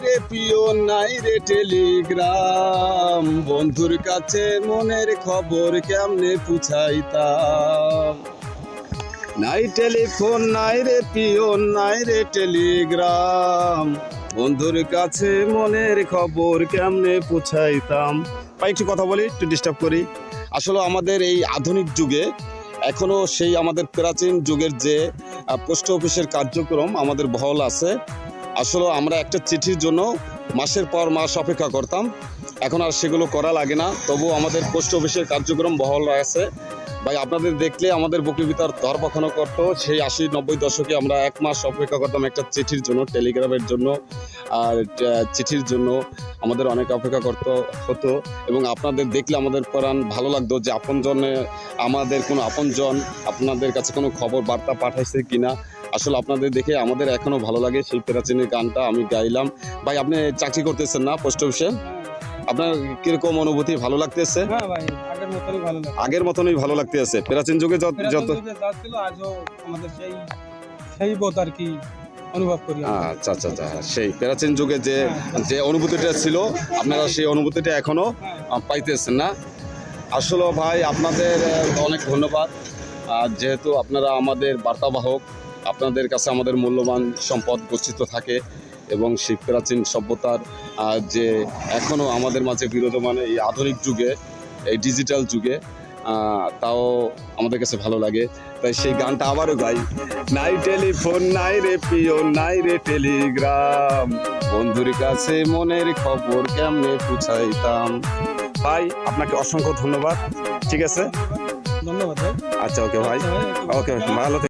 রে পিও নাই রে টেলিগ্রাম। বন্ধুর কাছে মনের খবর কেমনে পুছাইতাম? নাই টেলিফোন, নাই রে পিও নাই রে টেলিগ্রাম। বন্ধুর কাছে মনের খবর কেমনে পুছাইতাম? ভাই, একটু কথা বলি, একটু ডিস্টার্ব করি। আসলে আমাদের এই আধুনিক যুগে, এখনও সেই আমাদের প্রাচীন যুগের যে পোস্ট অফিসের কার্যক্রম আমাদের বহল আছে আসলে আমরা একটা চিঠির জন্য মাসের পর মাস অপেক্ষা করতাম। এখন আর সেগুলো করা লাগে না। তবু আমাদের পোস্ট অফিসের কার্যক্রম বহল আছে ভাই, আপনাদের দেখলে আমাদের বুকের ভিতর দর পাখানো করতো। সেই আশি নব্বই দশকে আমরা এক মাস অপেক্ষা করতাম একটা চিঠির জন্য, টেলিগ্রামের জন্য। আর চিঠির জন্য আমাদের অনেক অপেক্ষা করতে, হতো। এবং আপনাদের দেখলে আমাদের প্রাণ ভালো লাগতো যে আপনজনে আমাদের কোনো আপনজন আপনাদের কাছে কোনো খবর, বার্তা পাঠাইছে কিনা। আসলে আপনাদের দেখে আমাদের এখনও ভালো লাগে সেই প্রাচীনের গানটা আমি গাইলাম। ভাই আপনি চাকরি করতেছেন না পোস্ট অফিসে? আপনার কীরকম অনুভূতি ভালো লাগতেছে? হ্যাঁ আগের মতনই ভালো লাগতেছে। প্রাচীন যুগে যত যত সেই সেই বোধ আর কি অনুভব করি আচ্ছা আচ্ছা আচ্ছা সেই প্রাচীন যুগে যে যে অনুভূতিটা ছিল আপনারা সেই অনুভূতিটা এখনও হ্যাঁ। পাইতেছেন না। আসলে ভাই আপনাদের অনেক ধন্যবাদ। আর যেহেতু আপনারা আমাদের বার্তাবাহক আপনাদের কাছে আমাদের মূল্যবান সম্পদ গচ্ছিত থাকে এবং সেই প্রাচীন সভ্যতার যে এখনও আমাদের মাঝে বিরাজমান এই আধুনিক যুগে এই ডিজিটাল যুগে তাও আমাদের কাছে ভালো লাগে। তাই সেই গানটা আবারও গাই। নাই টেলিফোন নাই রে প্রিয় নাই রে টেলিগ্রাম। বন্ধুর কাছে মনের খবর কেমনে পুছাইতাম? ভাই আপনাকে অসংখ্য ধন্যবাদ। ঠিক আছে? ধন্যবাদ আচ্ছা ওকে ভাই। আচ্ছা ওকে ভালো।